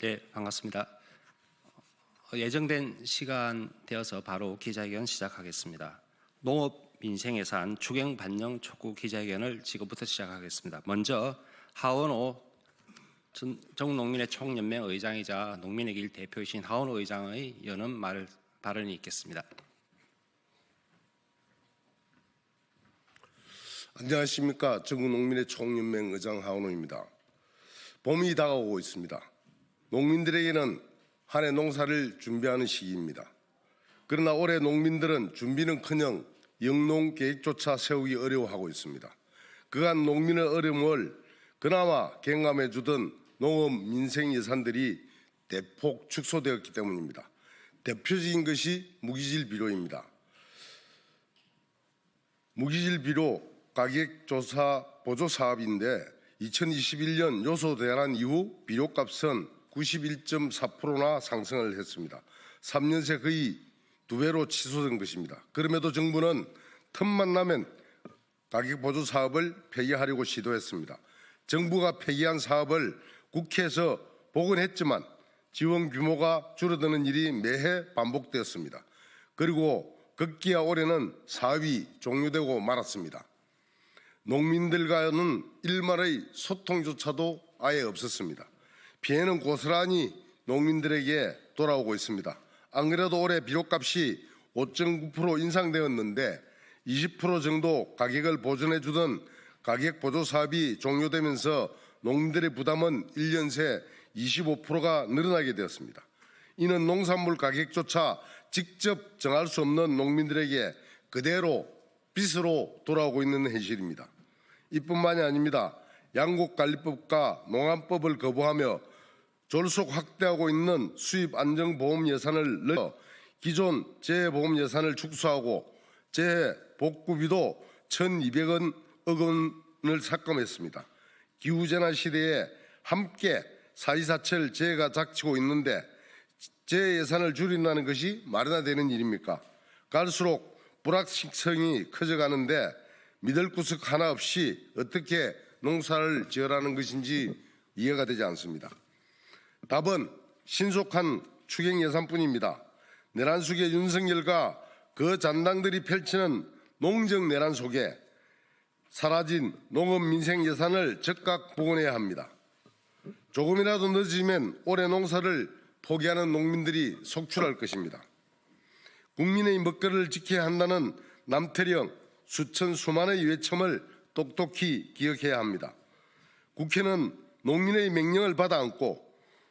네, 반갑습니다. 어, 예정된 시간 되어서 바로 기자회견 시작하겠습니다. 농업 민생예산 추경 반영 촉구 기자회견을 지금부터 시작하겠습니다. 먼저 하원호 전- 전국농민의 총연맹 의장이자 농민의 길 대표이신 하원호 의장의 여는 말 발언이 있겠습니다. 안녕하십니까 전국농민의 총연맹 의장 하원호입니다. 봄이 다가오고 있습니다. 농민들에게는 한 해 농사를 준비하는 시기입니다. 그러나 올해 농민들은 준비는커녕 영농 계획조차 세우기 어려워하고 있습니다. 그간 농민의 어려움을 그나마 경감해 주던 농업 민생 예산들이 대폭 축소되었기 때문입니다. 대표적인 것이 무기질 비료입니다. 무기질 비료 가격 조사 보조 사업인데 2021년 요소 대란 이후 비료값은 91.4%나 상승을 했습니다. 3년 새 거의 두 배로 치솟은 것입니다. 그럼에도 정부는 틈만 나면 가격 보조 사업을 폐기하려고 시도했습니다. 정부가 폐기한 사업을 국회에서 복원했지만 지원 규모가 줄어드는 일이 매해 반복되었습니다. 그리고 급기야 올해는 사업이 종료되고 말았습니다. 농민들과는 일말의 소통조차도 아예 없었습니다. 피해는 고스란히 농민들에게 돌아오고 있습니다. 안 그래도 올해 비료값이 5.9% 인상되었는데 20% 정도 가격을 보존해 주던 가격 보조 사업이 종료되면서 농민들의 부담은 1년 새 25%가 늘어나게 되었습니다. 이는 농산물 가격조차 직접 정할 수 없는 농민들에게 그대로 빚으로 돌아오고 있는 현실입니다. 이뿐만이 아닙니다. 양곡관리법과 농안법을 거부하며 졸속 확대하고 있는 수입 안정보험 예산을 늘려 기존 재해보험 예산을 축소하고 재해 복구비도 1,200억 원을 삭감했습니다. 기후재난 시대에 함께 사이사철 재해가 닥치고 있는데 재해 예산을 줄인다는 것이 말이나 되는 일입니까? 갈수록 불확실성이 커져가는데 믿을 구석 하나 없이 어떻게 농사를 지으라는 것인지 이해가 되지 않습니다. 답은 신속한 추경 예산뿐입니다. 내란 속의 윤석열과 그 잔당들이 펼치는 농정 내란 속에 사라진 농업 민생 예산을 즉각 복원해야 합니다. 조금이라도 늦으면 올해 농사를 포기하는 농민들이 속출할 것입니다. 국민의 먹거리를 지켜야 한다는 남태령 수천 수만의 외침을 똑똑히 기억해야 합니다. 국회는 농민의 명령을 받아 안고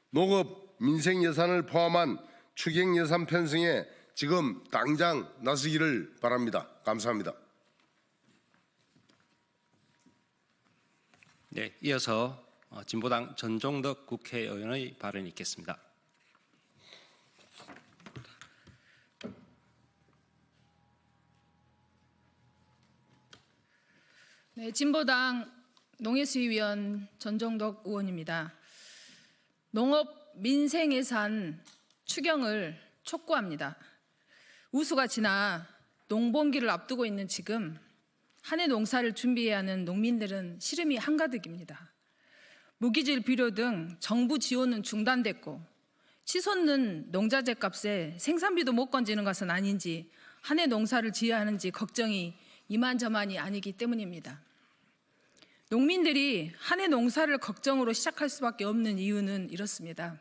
농업 민생 예산을 포함한 추경 예산 편성에 지금 당장 나서기를 바랍니다. 감사합니다. 네, 이어서 어, 진보당 전종덕 국회의원의 발언이 있겠습니다. 네, 진보당 농해수위원 전정덕 의원입니다. 농업 민생 예산 추경을 촉구합니다. 우수가 지나 농번기를 앞두고 있는 지금 한해 농사를 준비해야 하는 농민들은 시름이 한가득입니다. 무기질 비료 등 정부 지원은 중단됐고 치솟는 농자재 값에 생산비도 못 건지는 것은 아닌지 한해 농사를 지어야 하는지 걱정이 이만저만이 아니기 때문입니다. 농민들이 한 해 농사를 걱정으로 시작할 수밖에 없는 이유는 이렇습니다.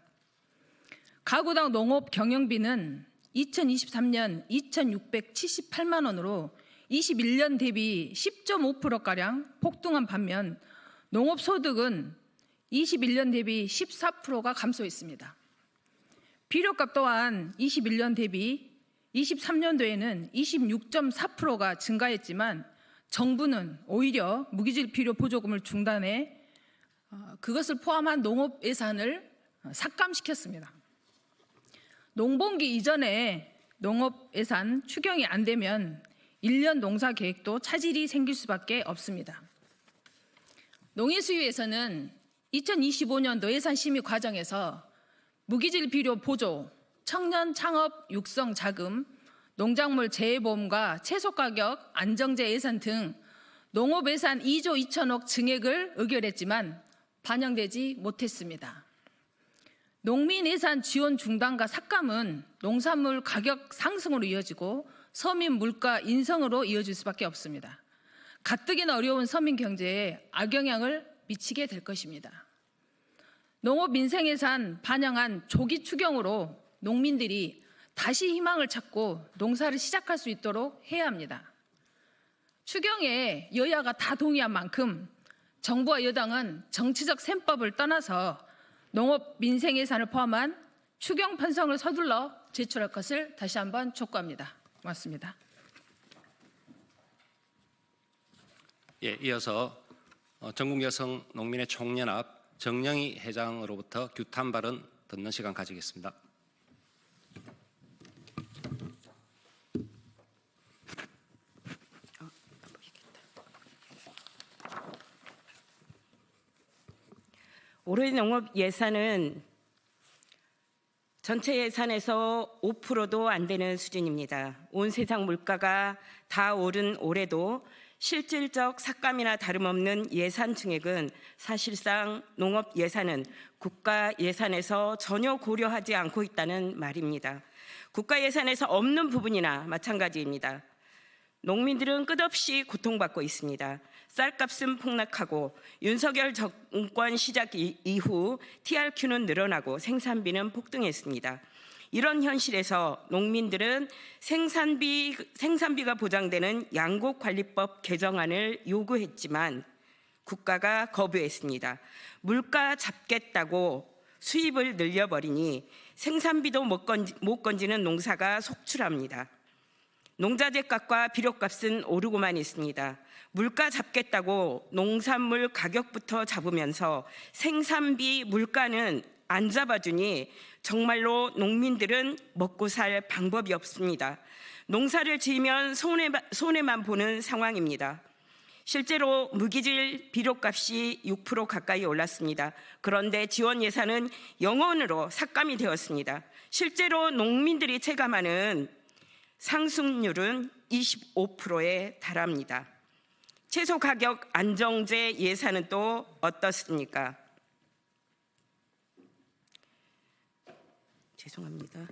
가구당 농업 경영비는 2023년 2,678만 원으로 21년 대비 10.5%가량 폭등한 반면 농업 소득은 21년 대비 14%가 감소했습니다. 비료값 또한 21년 대비 23년도에는 26.4%가 증가했지만 정부는 오히려 무기질 비료 보조금을 중단해 어, 그것을 포함한 농업 예산을 어, 삭감시켰습니다. 농번기 이전에 농업 예산 추경이 안 되면 1년 농사 계획도 차질이 생길 수밖에 없습니다. 농해수위에서는 2025년도 예산 심의 과정에서 무기질 비료 보조, 청년 창업 육성 자금, 농작물 재해보험과 채소 가격 안정제 예산 등 농업 예산 2조 2천억 증액을 의결했지만 반영되지 못했습니다. 농민 예산 지원 중단과 삭감은 농산물 가격 상승으로 이어지고 서민 물가 인상으로 이어질 수밖에 없습니다. 가뜩이나 어려운 서민 경제에 악영향을 미치게 될 것입니다. 농업 민생 예산 반영한 조기 추경으로 농민들이 다시 희망을 찾고 농사를 시작할 수 있도록 해야 합니다. 추경에 여야가 다 동의한 만큼 정부와 여당은 정치적 셈법을 떠나서 농업 민생 예산을 포함한 추경 편성을 서둘러 제출할 것을 다시 한번 촉구합니다. 고맙습니다. 예, 이어서 어, 전국 여성 농민의 총연합 정영희 회장으로부터 규탄 발언 듣는 시간 가지겠습니다. 올해 농업 예산은 전체 예산에서 5%도 안 되는 수준입니다. 온 세상 물가가 다 오른 올해도 실질적 삭감이나 다름없는 예산 증액은 사실상 농업 예산은 국가 예산에서 전혀 고려하지 않고 있다는 말입니다. 국가 예산에서 없는 부분이나 마찬가지입니다. 농민들은 끝없이 고통받고 있습니다. 쌀값은 폭락하고 윤석열 정권 시작 이- 이후 TRQ는 늘어나고 생산비는 폭등했습니다. 이런 현실에서 농민들은 생산비 생산비가 보장되는 양곡관리법 개정안을 요구했지만 국가가 거부했습니다. 물가 잡겠다고 수입을 늘려버리니 생산비도 못, 건지, 못 건지는 농사가 속출합니다. 농자재값과 비료값은 오르고만 있습니다. 물가 잡겠다고 농산물 가격부터 잡으면서 생산비 물가는 안 잡아주니 정말로 농민들은 먹고 살 방법이 없습니다. 농사를 지으면 손해, 손해만 보는 상황입니다. 실제로 무기질 비료값이 6% 가까이 올랐습니다. 그런데 지원 예산은 영원으로 삭감이 되었습니다. 실제로 농민들이 체감하는 상승률은 25%에 달합니다. 채소 가격 안정제 예산은 또 어떻습니까? 죄송합니다.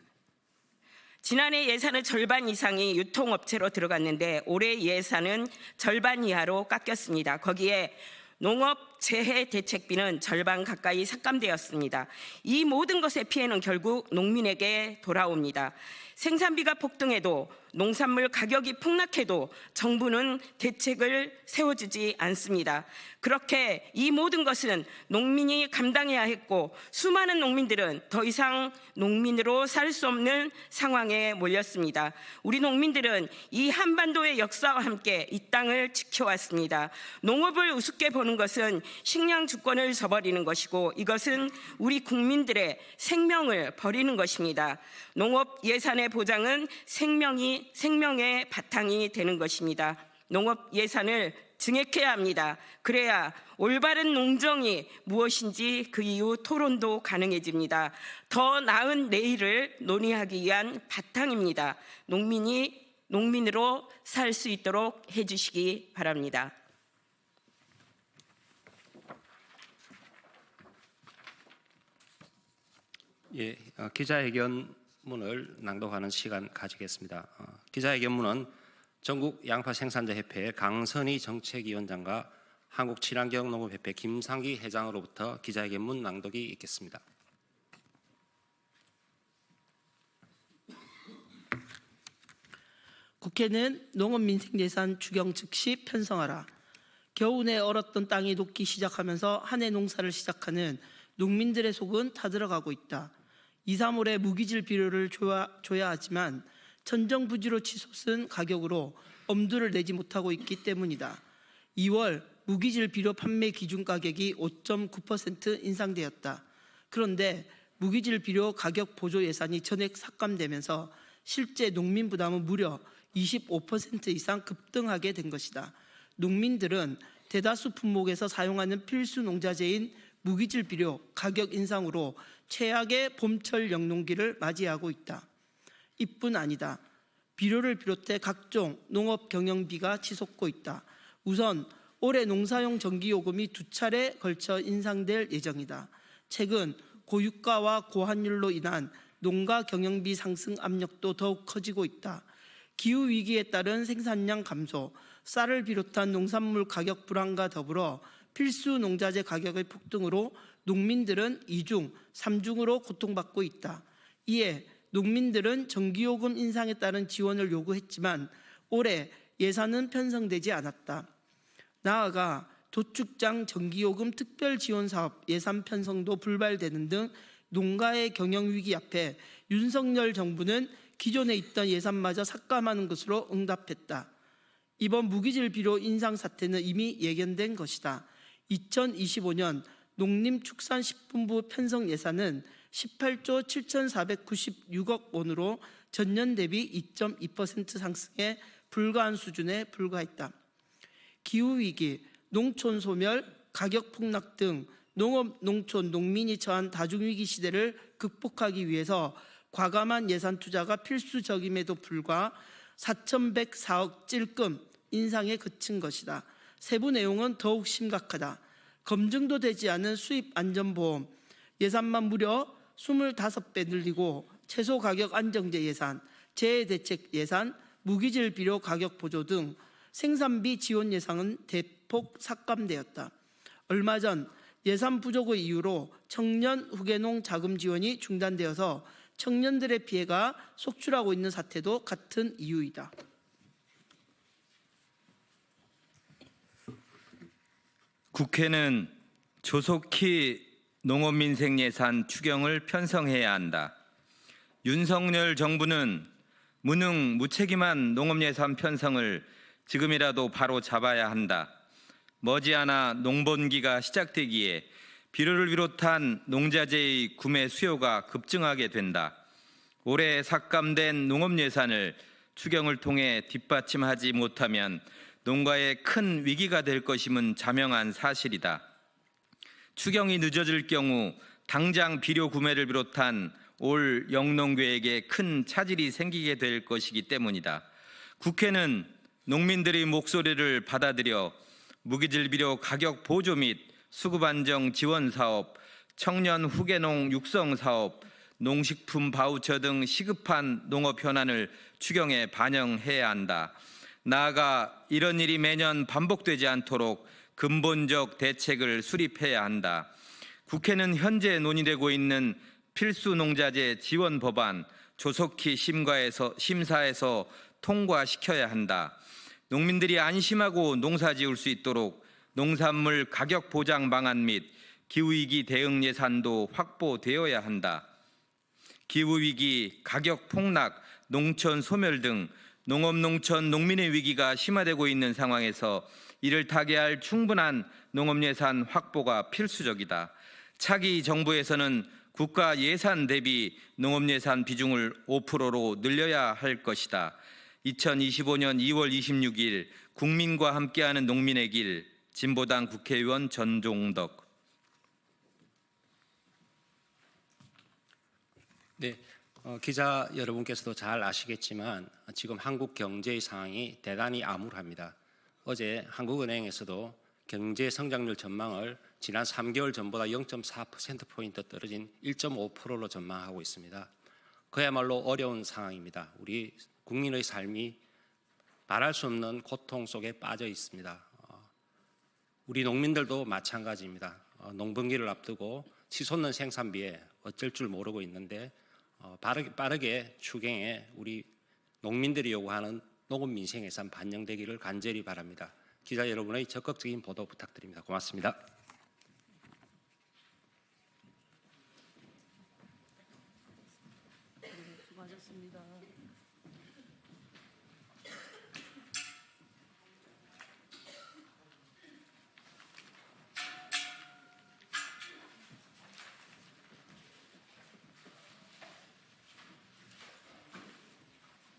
지난해 예산의 절반 이상이 유통업체로 들어갔는데 올해 예산은 절반 이하로 깎였습니다. 거기에 농업 재해 대책비는 절반 가까이 삭감되었습니다. 이 모든 것의 피해는 결국 농민에게 돌아옵니다. 생산비가 폭등해도 농산물 가격이 폭락해도 정부는 대책을 세워주지 않습니다. 그렇게 이 모든 것은 농민이 감당해야 했고 수많은 농민들은 더 이상 농민으로 살 수 없는 상황에 몰렸습니다. 우리 농민들은 이 한반도의 역사와 함께 이 땅을 지켜왔습니다. 농업을 우습게 보는 것은 식량 주권을 저버리는 것이고 이것은 우리 국민들의 생명을 버리는 것입니다. 농업 예산의 보장은 생명이 생명의 바탕이 되는 것입니다. 농업 예산을 증액해야 합니다. 그래야 올바른 농정이 무엇인지 그 이후 토론도 가능해집니다. 더 나은 내일을 논의하기 위한 바탕입니다. 농민이 농민으로 살 수 있도록 해주시기 바랍니다. 예, 어, 기자회견문을 낭독하는 시간 가지겠습니다. 어, 기자회견문은 전국 양파 생산자 협회 강선희 정책위원장과 한국 친환경 농업협회 김상기 회장으로부터 기자회견문 낭독이 있겠습니다. 국회는 농업 민생 예산 추경 즉시 편성하라. 겨우내 얼었던 땅이 녹기 시작하면서 한해 농사를 시작하는 농민들의 속은 타들어가고 있다. 2, 3월에 무기질 비료를 줘야, 줘야 하지만 천정부지로 치솟은 가격으로 엄두를 내지 못하고 있기 때문이다. 2월 무기질 비료 판매 기준 가격이 5.9% 인상되었다. 그런데 무기질 비료 가격 보조 예산이 전액 삭감되면서 실제 농민 부담은 무려 25% 이상 급등하게 된 것이다. 농민들은 대다수 품목에서 사용하는 필수 농자재인 무기질 비료 가격 인상으로 최악의 봄철 영농기를 맞이하고 있다. 이뿐 아니다. 비료를 비롯해 각종 농업 경영비가 치솟고 있다. 우선 올해 농사용 전기요금이 두 차례 걸쳐 인상될 예정이다. 최근 고유가와 고환율로 인한 농가 경영비 상승 압력도 더욱 커지고 있다. 기후 위기에 따른 생산량 감소, 쌀을 비롯한 농산물 가격 불안과 더불어 필수 농자재 가격의 폭등으로 농민들은 이중, 삼중으로 고통받고 있다. 이에 농민들은 전기요금 인상에 따른 지원을 요구했지만 올해 예산은 편성되지 않았다. 나아가 도축장 전기요금 특별 지원 사업 예산 편성도 불발되는 등 농가의 경영 위기 앞에 윤석열 정부는 기존에 있던 예산마저 삭감하는 것으로 응답했다. 이번 무기질 비료 인상 사태는 이미 예견된 것이다. 2025년 농림축산식품부 편성 예산은 18조 7,496억 원으로 전년 대비 2.2% 상승해 불가한 수준에 불과했다. 기후 위기, 농촌 소멸, 가격 폭락 등 농업, 농촌, 농민이 처한 다중 위기 시대를 극복하기 위해서 과감한 예산 투자가 필수적임에도 불과 4,104억 찔끔 인상에 그친 것이다. 세부 내용은 더욱 심각하다. 검증도 되지 않은 수입 안전보험 예산만 무려 25배 늘리고 채소 가격 안정제 예산, 재해 대책 예산, 무기질 비료 가격 보조 등 생산비 지원 예산은 대폭 삭감되었다. 얼마 전 예산 부족의 이유로 청년 후계농 자금 지원이 중단되어서 청년들의 피해가 속출하고 있는 사태도 같은 이유이다. 국회는 조속히 농업민생 예산 추경을 편성해야 한다. 윤석열 정부는 무능 무책임한 농업 예산 편성을 지금이라도 바로 잡아야 한다. 머지않아 농번기가 시작되기에 비료를 비롯한 농자재의 구매 수요가 급증하게 된다. 올해 삭감된 농업 예산을 추경을 통해 뒷받침하지 못하면 농가에 큰 위기가 될 것임은 자명한 사실이다. 추경이 늦어질 경우 당장 비료 구매를 비롯한 올 영농계획에 큰 차질이 생기게 될 것이기 때문이다. 국회는 농민들의 목소리를 받아들여 무기질 비료 가격 보조 및 수급 안정 지원 사업, 청년 후계농 육성 사업, 농식품 바우처 등 시급한 농업 현안을 추경에 반영해야 한다. 나아가 이런 일이 매년 반복되지 않도록 근본적 대책을 수립해야 한다. 국회는 현재 논의되고 있는 필수 농자재 지원 법안 조속히 심가에서 심사해서 통과시켜야 한다. 농민들이 안심하고 농사 지을 수 있도록 농산물 가격 보장 방안 및 기후위기 대응 예산도 확보되어야 한다. 기후위기, 가격 폭락, 농촌 소멸 등 농업, 농촌, 농민의 위기가 심화되고 있는 상황에서 이를 타개할 충분한 농업 예산 확보가 필수적이다. 차기 정부에서는 국가 예산 대비 농업 예산 비중을 5%로 늘려야 할 것이다. 2025년 2월 26일 국민과 함께하는 농민의 길 진보당 국회의원 전종덕 네, 어, 기자 여러분께서도 잘 아시겠지만 지금 한국 경제의 상황이 대단히 암울합니다. 어제 한국은행에서도 경제 성장률 전망을 지난 3개월 전보다 0.4% 포인트 떨어진 1.5%로 전망하고 있습니다. 그야말로 어려운 상황입니다. 우리 국민의 삶이 말할 수 없는 고통 속에 빠져 있습니다. 어, 우리 농민들도 마찬가지입니다. 어, 농번기를 앞두고 치솟는 생산비에 어쩔 줄 모르고 있는데 어, 빠르게, 빠르게 추경에 우리 농민들이 요구하는 농업 민생 예산 반영되기를 간절히 바랍니다. 기자 여러분의 적극적인 보도 부탁드립니다. 고맙습니다.